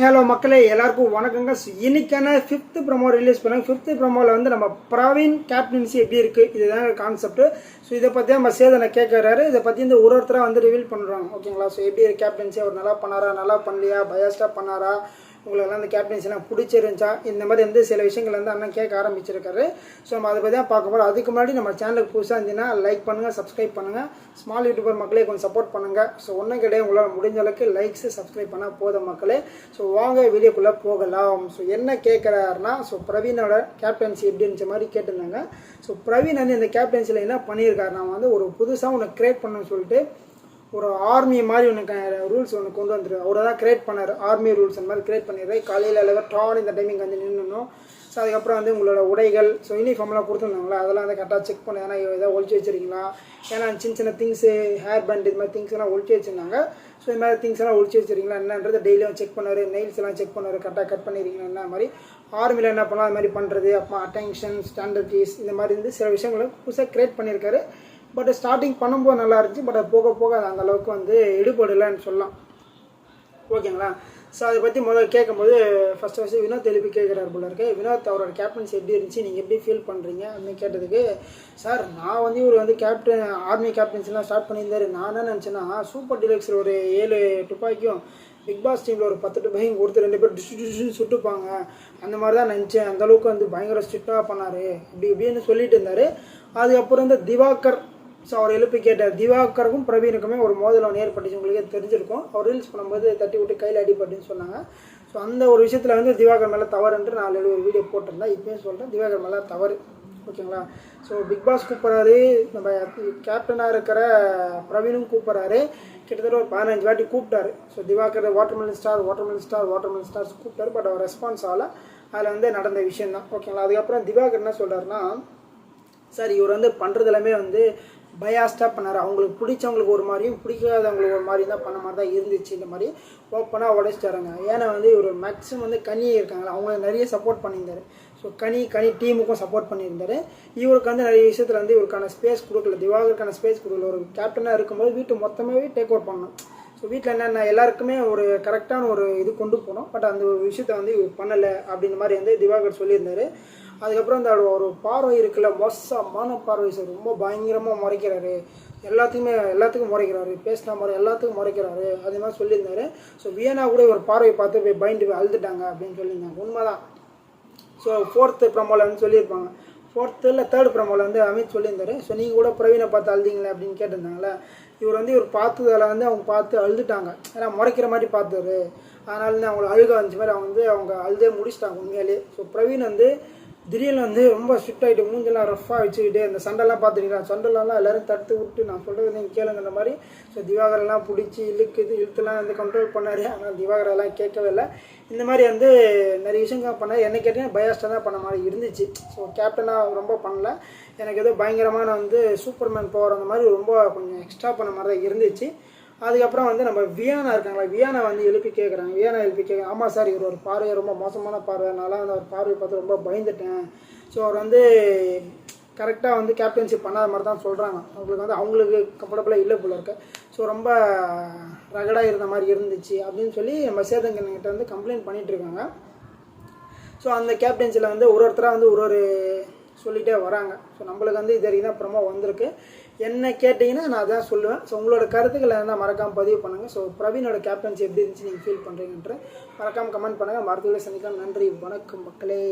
Hello மக்களே எல்லாருக்கும் வணக்கங்க. இன்னைக்கான ஃபிஃப்த் ப்ரமோ ரிலீஸ் பண்ணாங்க ஃபிஃப்த் ப்ரோமோவில் வந்து நம்ம பிரவீன் கேப்டன்சி எப்படி இருக்குது இதுதான் கான்செப்ட் ஸோ இதை பற்றி நம்ம சேதனை கேட்குறாரு இதை பற்றி இந்த ஒரு ஒருத்தராக வந்து ரிவீல் பண்ணுறாங்க ஓகேங்களா ஸோ எப்படி கேப்டன்சி அவர் நல்லா பண்ணாரா? நல்லா பண்ணலையா? பயாஸ்டாக பண்ணாரா? உங்களுக்கெல்லாம் அந்த கேப்டன்சிலாம் பிடிச்சிருந்துச்சா? இந்த மாதிரி வந்து சில விஷயங்கள் வந்து அண்ணன் கேட்க ஆரம்பிச்சிருக்காரு. ஸோ நம்ம அதை பற்றி தான் பார்க்க போகிறோம் அதுக்கு முன்னாடி நம்ம சேனலுக்கு புதுசாக இருந்தீங்கன்னா லைக் பண்ணுங்கள் சப்ஸ்கிரைப் பண்ணுங்கள் ஸ்மால் யூடியூபர் மக்களே கொஞ்சம் சப்போர்ட் பண்ணுங்கள் ஸோ ஒன்றும் கிடையாது. உங்களால் முடிஞ்ச அளவுக்கு லைக்ஸ் சப்ஸ்கிரைப் பண்ணால் போதும் மக்களே. ஸோ வாங்க வீடியோக்குள்ளே போகலாம். ஸோ என்ன கேட்குறாருன்னா ஸோ பிரவீனோட கேப்டன்சி எப்படின்ற மாதிரி கேட்டிருந்தாங்க. ஸோ பிரவீன் வந்து இந்த கேப்டன்சியில் என்ன பண்ணியிருக்காரு? நான் வந்து ஒரு புதுசாக ஒன்று கிரியேட் பண்ணணும்னு சொல்லிட்டு ஒரு ஆர்மி மாதிரி ஒன்று ரூல்ஸ் ஒன்று கொண்டு வந்துரு. அவரை தான் கிரியேட் பண்ணார். ஆர்மி ரூல்ஸ் அந்த மாதிரி கிரியேட் பண்ணிடுறாரு காலையில் அளவு டான் இந்த டைமிங் வந்து நின்றுணும் ஸோ அதுக்கப்புறம் வந்து உங்களோட உடைகள் ஸோ யூனிஃபார்ம்லாம் கொடுத்துருந்தாங்களா? அதெல்லாம் வந்து கரெக்டாக செக் பண்ண. ஏன்னா எதாவது ஒழிச்சு வச்சிருக்கீங்களா? ஏன்னா சின்ன சின்ன திங்ஸு ஹேர் பேண்ட் இது மாதிரி திங்ஸ் எல்லாம் ஒழிச்சு வச்சிருந்தாங்க. ஸோ இந்த மாதிரி திங்ஸ் எல்லாம் ஒழிச்சு வச்சிருக்கீங்களா? என்னன்றது டெய்லியும் செக் பண்ணுவார் நெயில்ஸ் எல்லாம் செக் பண்ணுவார் கரெக்டாக கட் பண்ணிருக்கீங்களா? என்ன மாதிரி? ஆர்மியில் என்ன பண்ணலாம்? அது மாதிரி பண்ணுறது அப்புறம் அட்டென்ஷன் ஸ்டாண்டர்டீஸ் இந்த மாதிரி வந்து சில விஷயங்களை புதுசாக கிரியேட் பண்ணியிருக்காரு பட் ஸ்டார்டிங் பண்ணும்போது நல்லா இருந்துச்சு பட் அது போக போக அது அந்த அளவுக்கு வந்து ஈடுபடலைன்னு சொல்லலாம். ஓகேங்களா? ஸோ அதை பற்றி முதல்ல கேட்கும்போது ஃபஸ்ட்டு ஃபஸ்ட்டு வினோத் எழுப்பி கேட்குறாரு போல இருக்கு. வினோத் அவரோட கேப்டன்ஸ் எப்படி இருந்துச்சு? நீங்கள் எப்படி ஃபீல் பண்ணுறீங்க அப்படின்னு கேட்டதுக்கு சார் நான் வந்து இவர் வந்து கேப்டன் ஆர்மி கேப்டன்ஸ்லாம் ஸ்டார்ட் பண்ணியிருந்தாரு. நான் என்ன நினச்சேன்னா சூப்பர் டிலக்ஸில் ஒரு ஏழு துப்பாக்கியும் பிக் பாஸ் டீமில் ஒரு பத்து டுப்பாயும் கொடுத்து ரெண்டு பேர் டிஸ்ட்ரி டிஸ்ட்ரின்னு சுட்டுப்பாங்க. அந்த மாதிரி தான் நினச்சேன். அந்த அளவுக்கு வந்து பயங்கர ஸ்ட்ரிக்டாக பண்ணார். இப்படி இப்படின்னு சொல்லிட்டு இருந்தார். அதுக்கப்புறம் இந்த திவாகர் ஸோ அவர் எழுப்பி கேட்டார் திவாகருக்கும் பிரவீனுக்குமே ஒரு மோதலம் ஏற்பட்டுச்சு. உங்களுக்கே தெரிஞ்சிருக்கும். அவர் ரீல்ஸ் பண்ணும்போது தட்டி விட்டு கையில் அடிபட்டுன்னு சொன்னாங்க. ஸோ அந்த ஒரு விஷயத்தில் வந்து திவாகர் மேலே தவறுன்று நான் ஆல்ரெடி ஒரு வீடியோ போட்டிருந்தேன். இப்பயும் சொல்கிறேன் திவாகர் மேலே தவறு. ஓகேங்களா? ஸோ பிக் பாஸ் கூப்பிட்றாரு. நம்ம கேப்டனாக இருக்கிற பிரவீனும் கூப்பிட்றாரு. கிட்டத்தட்ட ஒரு பதினஞ்சு வாட்டி கூப்பிட்டாரு. So Diwakar watermelon star watermelon star watermelon stars கூப்பிட்டாரு. பட் அவர் ரெஸ்பான்ஸ் ஆகலை. அதில் வந்து நடந்த விஷயம் தான் ஓகேங்களா? அதுக்கப்புறம் திவாகர் என்ன சொல்கிறாருன்னா சார் இவர் வந்து பண்ணுறது எல்லாமே வந்து பயாஸ்டாக பண்ணார். அவங்களுக்கு பிடிச்சவங்களுக்கு ஒரு மாதிரியும் பிடிக்காதவங்களுக்கு ஒரு மாதிரி தான் பண்ண மாதிரி தான் இருந்துச்சு இந்த மாதிரி ஓப்பனாக உடைச்சிட்டாருங்க. ஏன்னா வந்து இவர் மேக்ஸிமம் வந்து கனி இருக்காங்களா அவங்க நிறைய சப்போர்ட் பண்ணியிருந்தார். ஸோ கனி கனி டீமுக்கும் சப்போர்ட் பண்ணியிருந்தார். இவருக்கு வந்து நிறைய விஷயத்தில் வந்து இவருக்கான ஸ்பேஸ் கொடுக்கல. திவாகருக்கான ஸ்பேஸ் கொடுக்கல. ஒரு கேப்டனாக இருக்கும்போது வீட்டு மொத்தமாகவே டேக் அவுட் பண்ணணும். ஸோ வீட்டில் என்னென்ன எல்லாருக்குமே ஒரு கரெக்டான ஒரு இது கொண்டு போனோம். பட் அந்த ஒரு விஷயத்த வந்து பண்ணலை அப்படின்ற மாதிரி வந்து திவாகர் சொல்லியிருந்தாரு. அதுக்கப்புறம் இந்த ஒரு பார்வை இருக்குல்ல மோசமான பார்வை சார் ரொம்ப பயங்கரமாக முறைக்கிறாரு. எல்லாத்துக்குமே எல்லாத்துக்கும் முறைக்கிறாரு. பேசின முறை எல்லாத்துக்கும் முறைக்கிறாரு. அதே மாதிரி சொல்லியிருந்தாரு. ஸோ வியனா கூட ஒரு பார்வை பார்த்து போய் பயந்து போய் அழுதுட்டாங்க அப்படின்னு சொல்லியிருந்தாங்க. உண்மைதான். ஸோ ஃபோர்த்து ப்ரமோவில் வந்து சொல்லியிருப்பாங்க. ஃபோர்த்து இல்லை தேர்ட் ப்ரோமோவில் வந்து அமித் சொல்லியிருந்தாரு. ஸோ நீங்கள் கூட பிரவீனை பார்த்து அழுதிங்களே அப்படின்னு கேட்டிருந்தாங்களே இவர் வந்து இவர் பார்த்ததில் வந்து அவங்க பார்த்து அழுதுட்டாங்க. ஏன்னா முறைக்கிற மாதிரி பார்த்தாரு. அதனால வந்து அவங்கள அழுக வந்துச்சு மாதிரி அவங்க வந்து அவங்க அழுதே முடிச்சிட்டாங்க உண்மையிலே. ஸோ பிரவீன் வந்து திடீர்னு வந்து ரொம்ப ஸ்ட்ரிக்ட் ஆகிட்டு மூஞ்செல்லாம் ரஃப்பாக வச்சுக்கிட்டு அந்த சண்டைலாம் பார்த்துருக்கேன் சண்டைலாம் எல்லாரும் தடுத்து விட்டு நான் சொல்கிறது நீங்கள் கேளுங்கிற மாதிரி ஸோ திவாகரெல்லாம் பிடிச்சி இழுக்குது இழுத்துலாம் வந்து கண்ட்ரோல் பண்ணார். ஆனால் திவாகரெல்லாம் கேட்கவே இல்லை. இந்த மாதிரி வந்து நிறைய விஷயங்கள் பண்ணார். என்ன கேட்டீங்கன்னா பயாஸ்டாக தான் பண்ண மாதிரி இருந்துச்சு. ஸோ கேப்டனாக ரொம்ப பண்ணல. எனக்கு ஏதோ பயங்கரமான வந்து சூப்பர்மேன் பவர் அந்த மாதிரி ரொம்ப கொஞ்சம் எக்ஸ்ட்ரா பண்ண மாதிரி தான் இருந்துச்சு. அதுக்கப்புறம் வந்து நம்ம வியானா இருக்காங்களா? வியானா வந்து எழுப்பி கேட்குறாங்க வியானா எழுப்பி கேட்குறாங்க ஆமாம் சார் இவர் ஒரு பார்வை ரொம்ப மோசமான பார்வை. நல்லா அந்த ஒரு பார்வை பார்த்து ரொம்ப பயந்துட்டேன். ஸோ அவர் வந்து கரெக்டாக வந்து கேப்டன்ஷிப் பண்ணாத மாதிரி தான் சொல்கிறாங்க அவங்களுக்கு வந்து அவங்களுக்கு கம்ஃபர்டபுளாக இல்லை போல இருக்கு. ஸோ ரொம்ப ரகடாக இருந்த மாதிரி இருந்துச்சு அப்படின்னு சொல்லி நம்ம சேதங்கன்கிட்ட வந்து கம்ப்ளைண்ட் பண்ணிகிட்டு இருக்காங்க. ஸோ அந்த கேப்டன்சியில் வந்து ஒரு ஒருத்தராக வந்து ஒரு ஒரு சொல்லிகிட்டே வராங்க. ஸோ நம்மளுக்கு வந்து இது வரைக்கும் தான் ப்ரமோ வந்திருக்கு. என்ன கேட்டிங்கன்னா நான் அதான் சொல்லுவேன். ஸோ உங்களோட கருத்துக்களை இருந்தால் மறக்காமல் பதிவு பண்ணுங்கள் ஸோ பிரவீனோட கேப்டன்சி எப்படி இருந்துச்சு நீங்கள் ஃபீல் பண்ணுறீங்கன்ற மறக்காமல் கமெண்ட் பண்ணுங்கள் மறுத்துவிட சந்திக்கலாம். நன்றி. வணக்கம் மக்களே.